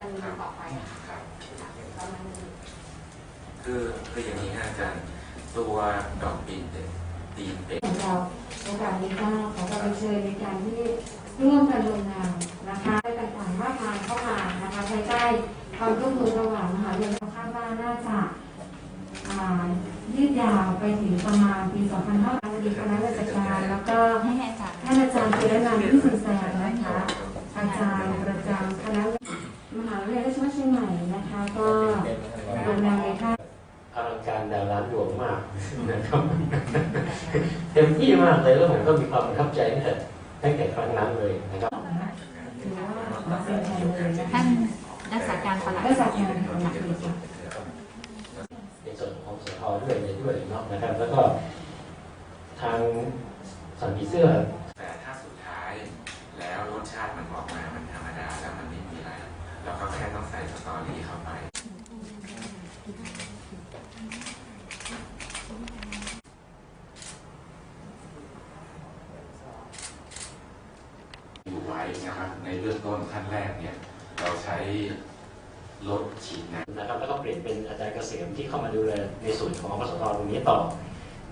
อันนี้ต่อไปอะค่ะครับประมาณนี้คือคืออย่างนี้นะอาจารย์ตัวดอกปีนเป็ดตีนเป็ดของเราโอกาสนี้ก็ขอความเชิญในการที่ร่วมกันลงนามนะคะต่างๆมากมายเข้ามานะคะภายใต้ความร่วมมือระหว่างมหาวิทยาลัยคาดว่าน่าจะอ่ายืดยาวไปถึงประมาณปี 2500บดีคณะราชการแล้วก็ให้อาจารย์ท่านอาจารย์จุลนันท์ที่สุนแสงนะคะอาจารย์ประจำคณะมหา วิทยาลัยราชภัฏเชียงใหม่นะคะ ก็ลงนามในท่าอลังการดาร้านหลวงมากนะครับเต็มที่มากเลยแล้วผมก็มีความประทับใจตั้งแต่ตั้งแต่ครั้งนั้นเลยนะครับถือว่าขอเป็นแทนเลยนะคะท่านรักษาการปลัดรักษาการของหลักเลยค่ะในส่วนของสทด้วยเลยด้วยเนาะนะครับ แล้วก็ทางสันติเสื้อแต่ถ้าสุดท้ายแล้วรสชาติมันออก แค่ต้องใส่สตอรี่เข้าไป อยู่ไว้นะครับ ในเบื้องต้นขั้นแรกเนี่ย เราใช้รถฉีดน้ำนะครับแล้วก็เปลี่ยนเป็นอาจารย์เกษมที่เข้ามาดูแลในส่วนของอสทตรงนี้ต่อ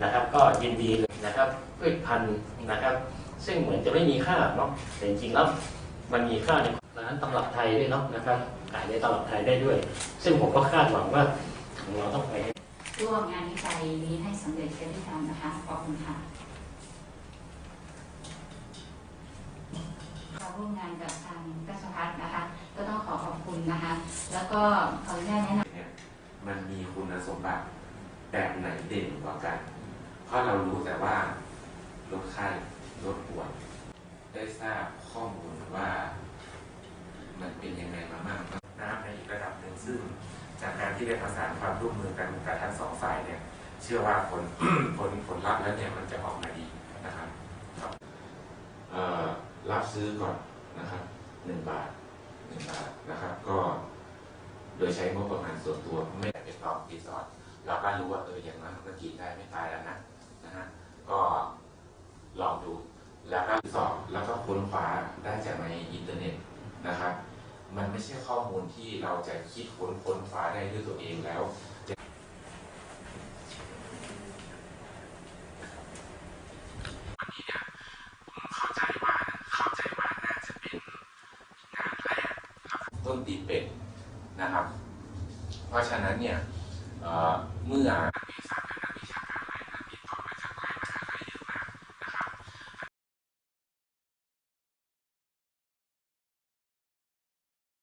นะครับ ก็ยินดีเลยนะครับพืชพันธุ์นะครับ ซึ่งเหมือนจะไม่มีค่าเนาะแต่จริงๆแล้วมันมีค่าใน ร้านตำรับไทยด้วยเนาะนะครับขายในตำรับไทยได้ด้วย ซึ่งผมก็คาดหวังว่าเราต้องไปให้ร่วมงานวิจัยนี้ให้สำเร็จกันที่ทำนะคะขอบคุณค่ะเราร่วมงานกับทางกระทรวงพัฒน์นะคะ ก็ต้องขอขอบคุณนะคะ แล้วก็ขออนุญาตแนะนำเนี่ยมันมีคุณสมบัติแบบไหนเด่นกว่ากัน เพราะเรารู้แต่ว่าลดไข้ลดปวด ได้ทราบข้อมูลว่า มันเป็นยังไงมาบ้างน้ำในอีกระดับหนึ่งซึ่ง จากการ ที่ได้ประสานความร่วมมือกันกับทั้งสองฝ่ายเนี่ย เชื่อว่าผลผลผลลัพธ์แล้วเนี่ยมันจะออกมาดีนะครับครับเอ่อรับซื้อก่อนนะครับหนึ่งบาทหนึ่งบาทนะครับ ก็โดยใช้งบประมาณส่วนตัวไม่ได้เป็นตอกรีสอร์ทเราก็รู้ว่าเอออย่างนั้นมันก็กินได้ไม่ตายแล้วนะนะฮะก็ลองดูแล้วก็สอบแล้วก็ค้นคว้าได้จากในอินเทอร์เน็ตนะครับ มันไม่ใช่ข้อมูลที่เราจะคิดค้นค้นคว้าได้ด้วยตัวเองแล้วเข้าใจว่าเข้าใจว่าน่าจะเป็นงานแรกต้นตีเป็ดนะครับ เพราะฉะนั้นเนี่ยเเมื่อเมษา